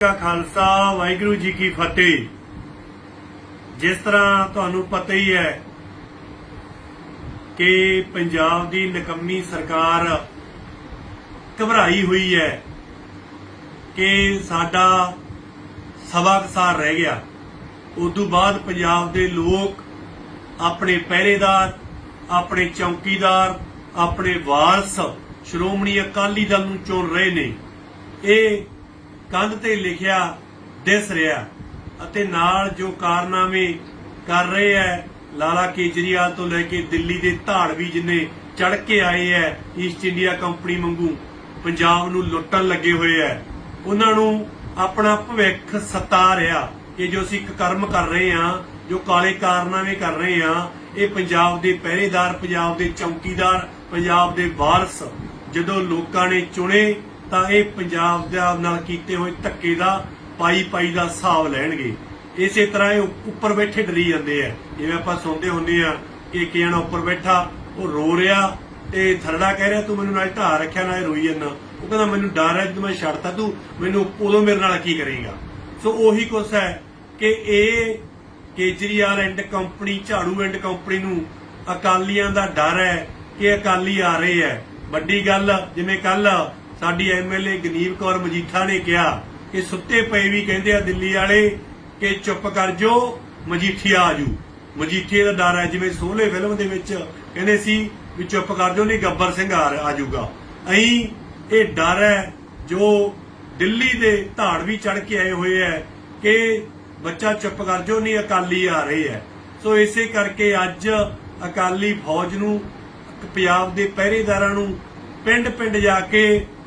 ਕਾ ਖਾਲਸਾ, ਵਾਹਿਗੁਰੂ ਜੀ ਕੀ ਫਤਿਹ। ਜਿਸ ਤਰ੍ਹਾਂ ਤੁਹਾਨੂੰ ਪਤਾ ਹੀ ਹੈ ਕਿ ਪੰਜਾਬ ਦੀ ਨਕੰਮੀ ਸਰਕਾਰ ਘਬਰਾਈ ਹੋਈ ਹੈ ਕਿ ਸਾਡਾ ਸਵਾ ਕਸਾਰ ਰਹਿ ਗਿਆ। ਉਸ ਤੋਂ ਬਾਅਦ ਪੰਜਾਬ ਦੇ ਲੋਕ ਆਪਣੇ ਪਹਿਰੇਦਾਰ, ਆਪਣੇ ਚੌਕੀਦਾਰ, ਆਪਣੇ ਵਾਰਸ ਸ਼੍ਰੋਮਣੀ ਅਕਾਲੀ ਦਲ ਨੂੰ ਚੁਣ ਰਹੇ ਨੇ। ਇਹ ਕੰਧ ਤੇ ਲਿਖਿਆ ਦਿਸ ਰਿਹਾ ਅਤੇ ਨਾਲ ਜੋ ਕਾਰਨਾਮੇ ਕਰ ਰਹੇ ਹੈ, ਲਾਲਾ ਕੇਜਰੀਵਾਲ ਤੋਂ ਲੈ ਕੇ ਦਿੱਲੀ ਦੇ ਧਾੜਵੀ ਜਿੰਨੇ ਚੜ ਕੇ ਆਏ ਹੈ ਈਸਟ ਇੰਡੀਆ ਕੰਪਨੀ ਵਾਂਗੂ ਪੰਜਾਬ ਨੂੰ ਲੁੱਟਣ ਲੱਗੇ ਹੋਏ ਹੈ, ਉਹਨਾਂ ਨੂੰ ਆਪਣਾ ਭਵਿੱਖ ਸਤਾ ਰਿਹਾ। ਕਿ ਜੋ ਅਸੀਂ ਕਰਮ ਕਰ ਰਹੇ ਹਾਂ, ਜੋ ਕਾਲੇ ਕਾਰਨਾਮੇ ਕਰ ਰਹੇ ਹਾਂ, ਇਹ ਪੰਜਾਬ ਦੇ ਪਹਿਰੇਦਾਰ, ਪੰਜਾਬ ਦੇ ਚੌਕੀਦਾਰ, ਪੰਜਾਬ ਦੇ ਵਾਰਸ ਜਦੋਂ ਲੋਕਾਂ ਨੇ ਚੁਣੇ ਤਾਂ ਇਹ ਪੰਜਾਬ ਦੇ ਨਾਲ ਕੀਤੇ ਹੋਏ ਧੱਕੇ ਦਾ ਪਾਈ ਪਾਈ ਦਾ ਹਿਸਾਬ ਲੈਣਗੇ। ਇਸੇ ਤਰ੍ਹਾਂ ਇਹ ਉੱਪਰ ਬੈਠੇ ਡਰੀ ਜਾਂਦੇ ਆ। ਜਿਵੇਂ ਆਪਾਂ ਸੁਣਦੇ ਹੁੰਦੇ ਆ ਕਿ ਇੱਕ ਜਣਾ ਉੱਪਰ ਬੈਠਾ, ਉਹ ਰੋ ਰਿਹਾ, ਤੇ ਥਰੜਾ ਕਹਿ ਰਿਹਾ, ਤੂੰ ਮੈਨੂੰ ਨਾਲ ਢਾ ਰੱਖਿਆ ਨਾਲ ਰੋਈ ਜਾਂਦਾ। ਉਹ ਕਹਿੰਦਾ, ਮੈਨੂੰ ਡਰ ਹੈ, ਜਦੋਂ ਮੈਂ ਛੱਡਤਾ, ਤੂੰ ਮੈਨੂੰ ਉਦੋਂ ਮੇਰੇ ਨਾਲ ਕੀ ਕਰੇਗਾ? ਸੋ ਉਹੀ ਕੁਛ ਹੈ ਕਿ ਇਹ ਕੇਜਰੀਵਾਲ ਐਂਡ ਕੰਪਨੀ, ਝਾੜੂ ਐਂਡ ਕੰਪਨੀ ਨੂੰ ਅਕਾਲੀਆਂ ਦਾ ਡਰ ਹੈ ਕਿ ਅਕਾਲੀ ਆ ਰਹੇ ਹੈ। ਵੱਡੀ ਗੱਲ, ਜਿਵੇਂ ਕੱਲ ਸਾਡੀ ਐਮਐਲਏ ਗਨੀਵ ਕੌਰ ਮਜੀਠਾ ਨੇ ਕਿਹਾ ਕਿ ਸੁੱਤੇ ਪਏ ਵੀ ਕਹਿੰਦੇ ਆ ਦਿੱਲੀ ਵਾਲੇ ਕਿ ਚੁੱਪ ਕਰ ਜੋ ਮਜੀਠੀਆ ਆਜੂ ਮਜੀਠੀਏ ਦਾ ਡਰ ਹੈ, ਜਿਵੇਂ ਸੋਹਲੇ ਫਿਲਮ ਦੇ ਵਿੱਚ ਕਹਿੰਦੇ ਸੀ ਵੀ ਚੁੱਪ ਕਰ ਜੋ ਨਹੀਂ ਗੱਬਰ ਸਿੰਘ ਆ ਆਜੂਗਾ ਅਹੀਂ ਇਹ ਡਰ ਹੈ ਜੋ ਦਿੱਲੀ ਦੇ ਧਾੜ ਵੀ ਚੜ ਕੇ ਆਏ ਹੋਏ ਹੈ ਕਿ ਬੱਚਾ ਚੁੱਪ ਕਰ ਜੋ ਨਹੀਂ ਅਕਾਲੀ ਆ ਰਹੇ ਹੈ। ਸੋ ਇਸੇ ਕਰਕੇ ਅੱਜ ਅਕਾਲੀ ਫੌਜ ਨੂੰ, ਪੰਜਾਬ ਦੇ ਪਹਿਰੇਦਾਰਾਂ ਨੂੰ ਪਿੰਡ ਪਿੰਡ ਜਾ ਕੇ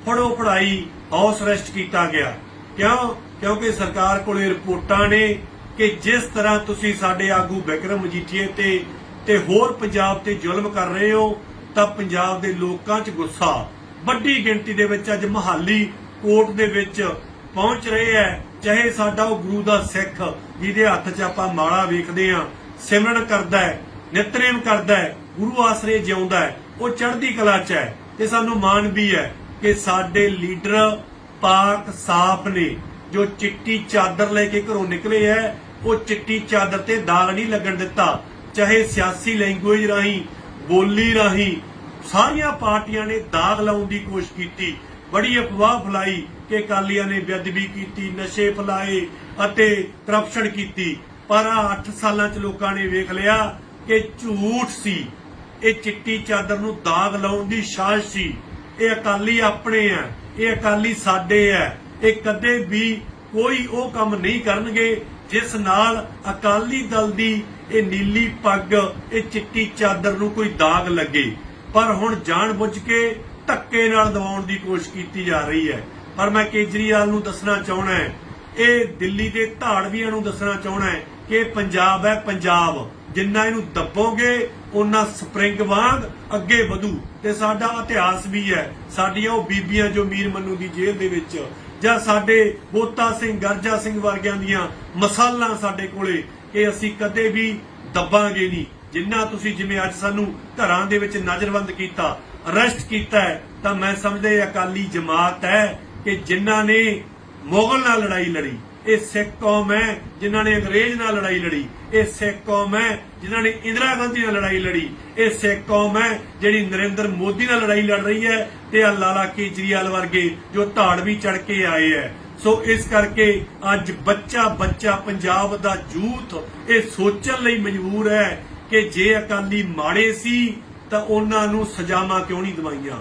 ਫੜੋ ਫੜਾਈ ਹਾਊਸ ਅਰੈਸਟ ਕੀਤਾ ਗਿਆ। ਕਿਉਂ? ਕਿਉਂਕਿ ਸਰਕਾਰ ਕੋਲੇ ਰਿਪੋਰਟਾਂ ਨੇ ਕਿ ਜਿਸ ਤਰ੍ਹਾਂ ਤੁਸੀਂ ਸਾਡੇ ਆਗੂ ਬਿਕਰਮ ਮਜੀਠੀਏ ਤੇ ਤੇ ਹੋਰ ਪੰਜਾਬ ਤੇ ਜ਼ੁਲਮ ਕਰ ਰਹੇ ਹੋ, ਤਾਂ ਪੰਜਾਬ ਦੇ ਲੋਕਾਂ 'ਚ ਗੁੱਸਾ। ਵੱਡੀ ਗਿਣਤੀ ਦੇ ਵਿੱਚ ਅੱਜ ਮਹਾਲੀ ਕੋਰਟ ਦੇ ਵਿੱਚ ਪਹੁੰਚ ਰਹੇ ਹੈ। ਚਾਹੇ ਸਾਡਾ ਉਹ ਗੁਰੂ ਦਾ ਸਿੱਖ, ਜਿਹਦੇ ਹੱਥ 'ਚ ਆਪਾਂ ਮਾਲਾ ਵੇਖਦੇ ਆ ਸਿਮਰਨ ਕਰਦਾ ਹੈ, ਨਿਤਨੇਮ ਕਰਦਾ ਹੈ, ਗੁਰੂ ਆਸਰੇ ਜਿਉਂਦਾ ਹੈ, ਉਹ ਚੜ੍ਹਦੀ ਕਲਾ 'ਚ ਹੈ, ਤੇ ਸਾਨੂੰ ਮਾਣ ਵੀ ਹੈ। ਕਿ ਸਾਡੇ ਲੀਡਰ ਪਾਕ ਸਾਫ਼ ਨੇ, ਜੋ ਚਿੱਟੀ ਚਾਦਰ ਲੈ ਕੇ ਘਰੋਂ ਨਿਕਲੇ ਹੈ ਉਹ ਚਿੱਟੀ ਚਾਦਰ ਤੇ ਦਾਗ ਨਹੀਂ ਲੱਗਣ ਦਿੱਤਾ। ਚਾਹੇ ਸਿਆਸੀ ਲੈਂਗੁਏਜ ਰਾਹੀਂ, ਬੋਲੀ ਰਾਹੀਂ, ਸਾਰੀਆਂ ਪਾਰਟੀਆਂ ਨੇ ਦਾਗ ਲਾਉਣ ਦੀ ਕੋਸ਼ਿਸ਼ ਕੀਤੀ। ਬੜੀ ਅਫਵਾਹ ਫਲਾਈ ਕਿ ਅਕਾਲੀਆਂ ਨੇ ਬੇਅਦਬੀ ਕੀਤੀ, ਨਸ਼ੇ ਫਲਾਏ ਅਤੇ ਕਰਪਸ਼ਨ ਕੀਤੀ। ਪਰ ਆ 8 ਸਾਲਾਂ ਚ ਲੋਕਾਂ ਨੇ ਵੇਖ ਲਿਆ ਕਿ ਝੂਠ ਸੀ। ਇਹ ਚਿੱਟੀ ਚਾਦਰ ਨੂੰ ਦਾਗ ਲਾਉਣ ਦੀ ਸਾਜ਼ਿਸ਼ ਸੀ। ਇਹ ਅਕਾਲੀ ਆਪਣੇ ਆ, ਇਹ ਅਕਾਲੀ ਸਾਡੇ ਆ। ਇਹ ਕਦੇ ਵੀ ਕੋਈ ਉਹ ਕੰਮ ਨਹੀਂ ਕਰਨਗੇ ਜਿਸ ਨਾਲ ਅਕਾਲੀ ਦਲ ਦੀ ਇਹ ਨੀਲੀ ਪੱਗ, ਇਹ ਚਿੱਟੀ ਚਾਦਰ ਨੂੰ ਕੋਈ ਦਾਗ ਲੱਗੇ। ਪਰ ਹੁਣ ਜਾਣਬੁੱਝ ਕੇ ਧੱਕੇ ਨਾਲ ਦਬਾਉਣ ਦੀ ਕੋਸ਼ਿਸ਼ ਕੀਤੀ ਜਾ ਰਹੀ ਹੈ। ਪਰ ਮੈਂ ਕੇਜਰੀਵਾਲ ਨੂੰ ਦੱਸਣਾ ਚਾਹਣਾ ਹੈ, ਇਹ ਦਿੱਲੀ ਦੇ ਧਾੜਵੀਆਂ ਨੂੰ ਦੱਸਣਾ ਚਾਹਣਾ ਹੈ ਕਿ ਇਹ ਪੰਜਾਬ ਹੈ, ਪੰਜਾਬ। ਜਿੰਨਾ ਇਹਨੂੰ ਦੱਬੋਗੇ ਉਹਨਾਂ ਸਪਰਿੰਗ ਵਾਂਗ ਅੱਗੇ ਵਧੂ। ਤੇ ਸਾਡਾ ਇਤਿਹਾਸ ਵੀ ਹੈ। ਸਾਡੀਆਂ ਉਹ ਬੀਬੀਆਂ ਜੋ ਮੀਰ ਮੰਨੂ ਦੀ ਜੇਲ੍ਹ ਦੇ ਵਿੱਚ ਜਾਂ ਸਾਡੇ ਬੋਤਾ ਸਿੰਘ, ਗਰਜਾ ਸਿੰਘ ਵਰਗਿਆਂ ਦੀਆਂ ਮਸਾਲਾਂ ਸਾਡੇ ਕੋਲੇ ਕਿ ਅਸੀਂ ਕਦੇ ਵੀ ਦੱਬਾਂਗੇ ਨਹੀਂ। ਜਿੰਨਾ ਤੁਸੀਂ ਜਿਵੇਂ ਅੱਜ ਸਾਨੂੰ ਘਰਾਂ ਦੇ ਵਿੱਚ ਨਜ਼ਰਬੰਦ ਕੀਤਾ, ਅਰੈਸਟ ਕੀਤਾ ਹੈ, ਤਾਂ ਮੈਂ ਸਮਝਦੇ ਅਕਾਲੀ ਜਮਾਤ ਹੈ ਕਿ ਜਿਨ੍ਹਾਂ ਨੇ ਮੁਗਲ ਨਾਲ ਲੜਾਈ ਲੜੀ, ਇਹ ਸਿੱਖ ਕੌਮ ਹੈ ਜਿਨ੍ਹਾਂ ਨੇ ਅੰਗਰੇਜ਼ ਨਾਲ ਲੜਾਈ ਲੜੀ ਇਹ ਸਿੱਖ ਕੌਮ ਹੈ ਜਿਨ੍ਹਾਂ ਨੇ ਇੰਦਰਾ ਗਾਂਧੀ ਨਾਲ ਲੜਾਈ ਲੜੀ। ਇਹ ਸਿੱਖ ਕੌਮ ਹੈ ਜਿਹੜੀ ਨਰਿੰਦਰ ਮੋਦੀ ਨਾਲ ਲੜਾਈ ਲੜ ਰਹੀ ਹੈ ਤੇ ਆ ਲਾਲਾ ਕੇਜਰੀਵਾਲ ਵਰਗੇ ਜੋ ਧਾੜ ਵੀ ਚੜ ਕੇ ਆਏ ਹੈ। ਸੋ ਇਸ ਕਰਕੇ ਅੱਜ ਬੱਚਾ ਬੱਚਾ ਪੰਜਾਬ ਦਾ ਯੂਥ ਇਹ ਸੋਚਣ ਲਈ ਮਜਬੂਰ ਹੈ ਕਿ ਜੇ ਅਕਾਲੀ ਮਾੜੇ ਸੀ ਤਾਂ ਉਹਨਾਂ ਨੂੰ ਸਜ਼ਾਵਾਂ ਕਿਉਂ ਨਹੀਂ ਦਵਾਈਆਂ?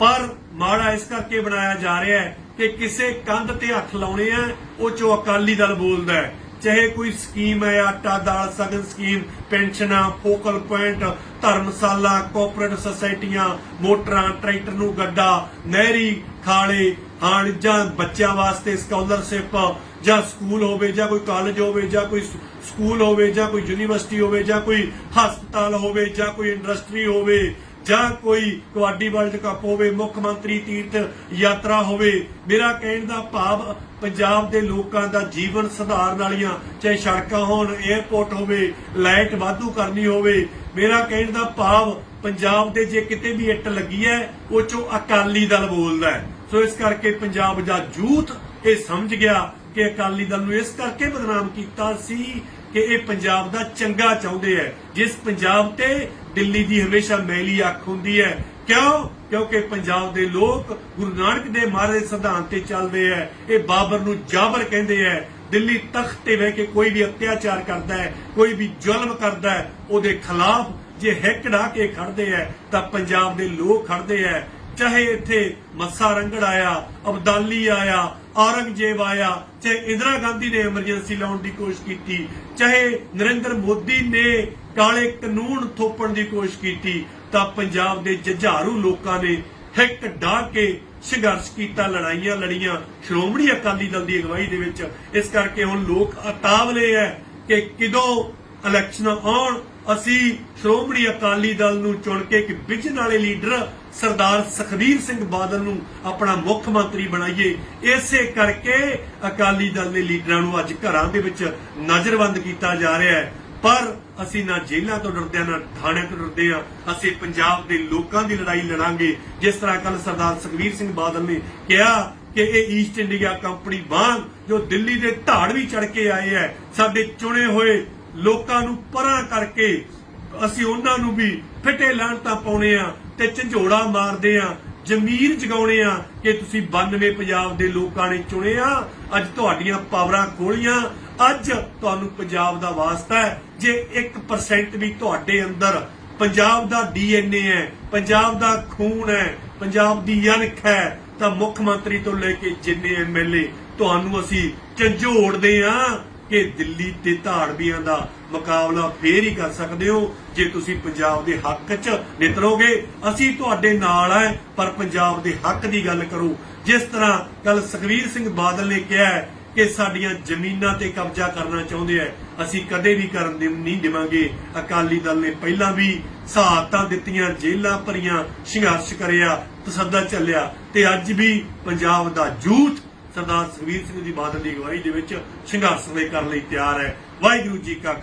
ਪਰ ਮਾੜਾ ਇਸ ਕਰਕੇ ਬਣਾਇਆ ਜਾ ਰਿਹਾ ਹੈ ਕਿ ਕਿਸੇ ਕੰਧ ਤੇ ਹੱਥ ਲਾਉਣੇ ਆ, ਉਹ ਚੋ ਅਕਾਲੀ ਦਲ ਬੋਲਦਾ ਹੈ। ਚਾਹੇ ਕੋਈ ਸਕੀਮ ਹੈ, ਆਟਾ, ਦਾਲ, ਸਗਨ ਸਕੀਮ, ਪੈਨਸ਼ਨਾਂ, ਫੋਕਲ ਪੁਆਇੰਟ, ਧਰਮਸ਼ਾਲਾ, ਕੋਆਪਰੇਟਿਵ ਸੁਸਾਇਟੀਆਂ, ਮੋਟਰਾਂ, ਟਰੈਕਟਰ ਨੂੰ ਗੱਡਾ, ਨਹਿਰੀ, ਖਾਲੇ ਹਾਣ ਜਾਂ ਬੱਚਿਆਂ ਵਾਸਤੇ ਸਕਾਲਰਸ਼ਿਪ ਜਾਂ ਸਕੂਲ ਹੋਵੇ ਜਾਂ ਕੋਈ ਕਾਲਜ ਹੋਵੇ ਜਾਂ ਕੋਈ ਸਕੂਲ ਹੋਵੇ ਜਾਂ ਕੋਈ ਯੂਨੀਵਰਸਿਟੀ ਹੋਵੇ ਜਾਂ ਕੋਈ ਹਸਪਤਾਲ ਹੋਵੇ ਜਾਂ ਕੋਈ ਇੰਡਸਟਰੀ ਹੋਵੇ ਜਾਂ ਕੋਈ ਕਬੱਡੀ ਵਰਲਡ ਕੱਪ ਹੋਵੇ, ਮੁੱਖ ਮੰਤਰੀ ਤੀਰਥ ਯਾਤਰਾ ਹੋਵੇ, ਮੇਰਾ ਕਹਿਣ ਦਾ ਭਾਵ ਪੰਜਾਬ ਦੇ ਲੋਕਾਂ ਦਾ ਜੀਵਨ ਸੁਧਾਰਨ ਵਾਲੀਆਂ ਚਾਹੇ ਸੜਕਾਂ ਹੋਣ 에어ਪੋਰਟ ਹੋਵੇ, ਲਾਈਟ ਵਾਧੂ ਕਰਨੀ ਹੋਵੇ, ਮੇਰਾ ਕਹਿਣ ਦਾ ਭਾਵ ਪੰਜਾਬ ਦੇ ਜੇ ਕਿਤੇ ਵੀ ਇੱਟ ਲੱਗੀ ਹੈ, ਉਹ ਚੋਂ ਅਕਾਲੀ ਦਲ ਬੋਲਦਾ ਹੈ। ਸੋ ਇਸ ਕਰਕੇ ਪੰਜਾਬ ਦਾ ਯੂਥ ਇਹ ਸਮਝ ਗਿਆ ਕਿ ਅਕਾਲੀ ਦਲ ਨੂੰ ਇਸ ਕਰਕੇ ਬਦਨਾਮ ਕੀਤਾ ਸੀ ਕਿ ਇਹ ਪੰਜਾਬ ਦਾ ਚੰਗਾ ਚਾਹੁੰਦੇ ਹੈ ਜਿਸ ਪੰਜਾਬ ਤੇ ਦਿੱਲੀ ਦੀ ਹਮੇਸ਼ਾ ਮੈਲੀ ਅੱਖ ਹੁੰਦੀ ਹੈ। ਕਿਉਂ? ਕਿਉਂਕਿ ਪੰਜਾਬ ਦੇ ਲੋਕ ਗੁਰੂ ਨਾਨਕ ਦੇ ਮਾਰੇ ਸਿਧਾਂਤ ਤੇ ਚੱਲਦੇ ਹੈ ਇਹ ਬਾਬਰ ਨੂੰ ਜਾਬਰ ਕਹਿੰਦੇ ਹੈ ਦਿੱਲੀ ਤਖਤ ਤੇ ਬਹਿ ਕੇ ਕੋਈ ਵੀ ਅਤਿਆਚਾਰ ਕਰਦਾ ਹੈ, ਕੋਈ ਵੀ ਜ਼ੁਲਮ ਕਰਦਾ ਹੈ, ਉਹਦੇ ਖਿਲਾਫ ਜੇ ਹਿੱਕ ਢਾ ਕੇ ਖੜਦੇ ਹੈ ਤਾਂ ਪੰਜਾਬ ਦੇ ਲੋਕ ਖੜਦੇ ਹੈ ਚਾਹੇ ਇੱਥੇ ਮੱਸਾ ਰੰਗੜ ਆਇਆ, ਅਬਦਾਲੀ ਆਇਆ, ਔਰੰਗਜ਼ੇਬ ਆਇਆ, ਚਾਹੇ ਇੰਦਰਾ ਗਾਂਧੀ ਨੇ ਐਮਰਜੈਂਸੀ ਲਾਉਣ ਦੀ ਕੋਸ਼ਿਸ਼ ਕੀਤੀ, ਚਾਹੇ ਨਰਿੰਦਰ ਮੋਦੀ ਨੇ ਕਾਲੇ ਕਾਨੂੰਨ ਥੋਪਣ ਦੀ ਕੋਸ਼ਿਸ਼ ਕੀਤੀ, ਤਾਂ ਪੰਜਾਬ ਦੇ ਜਝਾਰੂ ਲੋਕਾਂ ਨੇ ਹਿੱਕ ਢਾ ਕੇ ਸੰਘਰਸ਼ ਕੀਤਾ, ਲੜਾਈਆਂ ਲੜੀਆਂ। ਸ਼੍ਰੋਮਣੀ ਅਕਾਲੀ ਦਲ ਦੀ ਅਗਵਾਈ ਦੇ ਵਿੱਚ ਇਸ ਕਰਕੇ ਹੁਣ ਲੋਕ ਅਤਾਵਲੇ ਹੈ ਕਿ ਕਿਦੋਂ ਇਲੈਕਸ਼ਨ ਆਉਣ ਅਸੀਂ ਸ਼੍ਰੋਮਣੀ ਅਕਾਲੀ ਦਲ ਨੂੰ ਚੁਣ ਕੇ ਇੱਕ ਵਿਜਨ ਵਾਲੇ ਲੀਡਰ ਸਰਦਾਰ ਸੁਖਬੀਰ ਸਿੰਘ ਬਾਦਲ ਨੂੰ ਆਪਣਾ ਮੁੱਖ ਮੰਤਰੀ ਬਣਾਈਏ, ਇਸੇ ਕਰਕੇ ਅਕਾਲੀ ਦਲ ਦੇ ਲੀਡਰਾਂ ਨੂੰ ਅੱਜ ਘਰਾਂ ਦੇ ਵਿੱਚ ਨਜ਼ਰਬੰਦ ਕੀਤਾ ਜਾ ਰਿਹਾ ਹੈ। ਪਰ ਅਸੀਂ ਨਾ ਜੇਲ੍ਹਾਂ ਤੋਂ ਡਰਦੇ ਹਾਂ, ਨਾ ਥਾਣਿਆਂ ਤੋਂ ਡਰਦੇ ਹਾਂ। ਅਸੀਂ ਪੰਜਾਬ ਦੇ ਲੋਕਾਂ ਦੀ ਲੜਾਈ ਲੜਾਂਗੇ। ਜਿਸ ਤਰ੍ਹਾਂ ਕੱਲ ਸਰਦਾਰ ਸੁਖਬੀਰ ਸਿੰਘ ਬਾਦਲ ਨੇ ਕਿਹਾ ਕਿ ਇਹ ਈਸਟ ਇੰਡੀਆ ਕੰਪਨੀ ਵਾਂਗ ਜੋ ਦਿੱਲੀ ਦੇ ਧਾੜ ਵੀ ਚੜ ਕੇ ਆਏ ਹੈ, ਸਾਡੇ ਚੁਣੇ ਹੋਏ ਲੋਕਾਂ ਨੂੰ ਪਰਾਂ ਕਰਕੇ ਅਸੀਂ ਉਹਨਾਂ ਨੂੰ ਵੀ ਫਿੱਟੇ ਲਾਣਤਾਂ ਪਾਉਣੇ ਆ ਤੇ ਝੰਜੋੜਾ ਮਾਰਦੇ ਆ, ਜ਼ਮੀਰ ਜਗਾਉਣੇ ਆ ਕਿ ਤੁਸੀਂ 92 ਪੰਜਾਬ ਦੇ ਲੋਕਾਂ ਨੇ ਚੁਣੇ ਆ ਅੱਜ ਤੁਹਾਡੀਆਂ ਪਾਵਰਾਂ ਖੋਲੀਆਂ, ਅੱਜ ਤੁਹਾਨੂੰ ਪੰਜਾਬ ਦਾ ਵਾਸਤਾ ਹੈ। ਜੇ 1% ਵੀ ਤੁਹਾਡੇ ਅੰਦਰ ਪੰਜਾਬ ਦਾ ਡੀਐਨਏ ਹੈ, ਪੰਜਾਬ ਦਾ ਖੂਨ ਹੈ, ਪੰਜਾਬ ਦੀ ਅਣਖ ਹੈ, ਤਾਂ ਮੁੱਖ ਮੰਤਰੀ ਤੋਂ ਲੈ ਕੇ ਜਿੰਨੇ ਐਮਐਲਏ ਤੁਹਾਨੂੰ ਅਸੀਂ ਝੰਜੋੜਦੇ ਆ ਕਿ ਦਿੱਲੀ ਤੇ ਧਾੜਵੀਆਂ ਦਾ ਮੁਕਾਬਲਾ ਫੇਰ ਹੀ ਕਰ ਸਕਦੇ ਹੋ। ਜੇ ਤੁਸੀਂ ਪੰਜਾਬ ਦੇ ਹੱਕ 'ਚ ਨਿਤਰੋਗੇ, ਅਸੀਂ ਤੁਹਾਡੇ ਨਾਲ ਹੈ, ਪਰ ਪੰਜਾਬ ਦੇ ਹੱਕ ਦੀ ਗੱਲ ਕਰੋ। ਜਿਸ ਤਰ੍ਹਾਂ ਕੱਲ ਸੁਖਵੀਰ ਸਿੰਘ ਬਾਦਲ ਨੇ ਕਿਹਾ ਕਿ ਸਾਡੀਆਂ ਜ਼ਮੀਨਾਂ ਤੇ ਕਬਜ਼ਾ ਕਰਨਾ ਚਾਹੁੰਦੇ ਐ ਅਸੀਂ ਕਦੇ ਵੀ ਕਰਨ ਦੇ ਨਹੀਂ ਦੇਵਾਂਗੇ। ਅਕਾਲੀ ਦਲ ਨੇ ਪਹਿਲਾਂ ਵੀ ਸਹਾਇਤਾਂ ਦਿੱਤੀਆਂ, ਜੇਲ੍ਹਾਂ ਭਰੀਆਂ, ਸੰਘਰਸ਼ ਕਰਿਆ ਤਸੱਦਾ ਚੱਲਿਆ ਤੇ ਅੱਜ ਵੀ ਪੰਜਾਬ ਦਾ ਜੂਥ ਸਰਦਾਰ ਸੁਖਬੀਰ ਸਿੰਘ ਜੀ ਬਾਦਲ ਦੀ ਅਗਵਾਈ ਦੇ ਵਿੱਚ ਸੰਘਰਸ਼ ਲਈ ਕਰਨ ਲਈ ਤਿਆਰ ਹੈ। ਵਾਹਿਗੁਰੂ ਜੀ ਕਾ